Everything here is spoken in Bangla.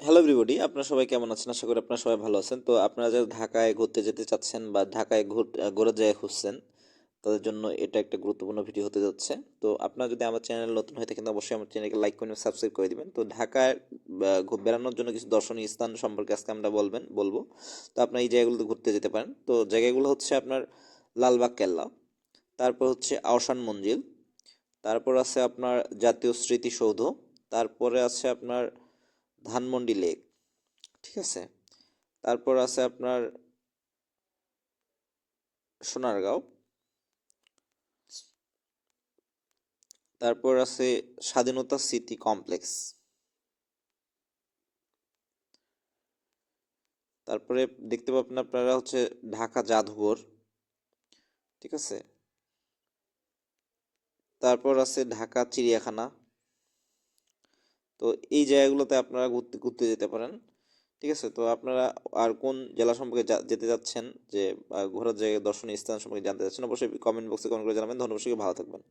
হ্যালো এভরিবডি আপনারা সবাই কেমন আছেন? আশা করি আপনারা সবাই ভালো আছেন। তো আপনারা যারা ঢাকায় ঘুরতে যেতে চাচ্ছেন বা ঢাকায় ঘুর, ঘোরার জায়গা খুঁজছেন, তাদের জন্য এটা একটা গুরুত্বপূর্ণ ভিডিও হতে যাচ্ছে। তো আপনারা যদি আমার চ্যানেল নতুন হয়ে থাকেন, অবশ্যই আমার চ্যানেলকে লাইক করে সাবস্ক্রাইব করে দিবেন। তো ঢাকায় বেড়ানোর জন্য কিছু দর্শনীয় স্থান সম্পর্কে আজকে আমরা বলবেন, বলব। তো আপনারা এই জায়গাগুলোতে ঘুরতে যেতে পারেন। তো জায়গাগুলো হচ্ছে আপনার লালবাগ, কেল্লা। তারপর হচ্ছে আওসান মঞ্জিল। তারপর আছে আপনার জাতীয় স্মৃতিসৌধ। তারপরে আছে আপনার ধানমন্ডি লেক, ঠিক আছে? তারপর আছে আপনার সোনারগাঁও। তারপর আছে স্বাধীনতা স্মৃতি কমপ্লেক্স। তারপরে দেখতে পাবেন আপনারা হচ্ছে ঢাকা জাদুঘর ঠিক আছে? তারপর আছে ঢাকা চিড়িয়াখানা। তো এই জায়গাগুলোতে আপনারা ঘুরতে ঘুরতে যেতে পারেন। ঠিক আছে? তো আপনারা আর কোন জেলা সম্পর্কে যেতে যাচ্ছেন যে ঘোরার জায়গায়, দর্শনীয় স্থান সম্পর্কে জানতে চাচ্ছেন অবশ্যই কমেন্ট বক্সে কমেন্ট করে জানাবেন। ধন্যবাদ ভালো থাকবেন।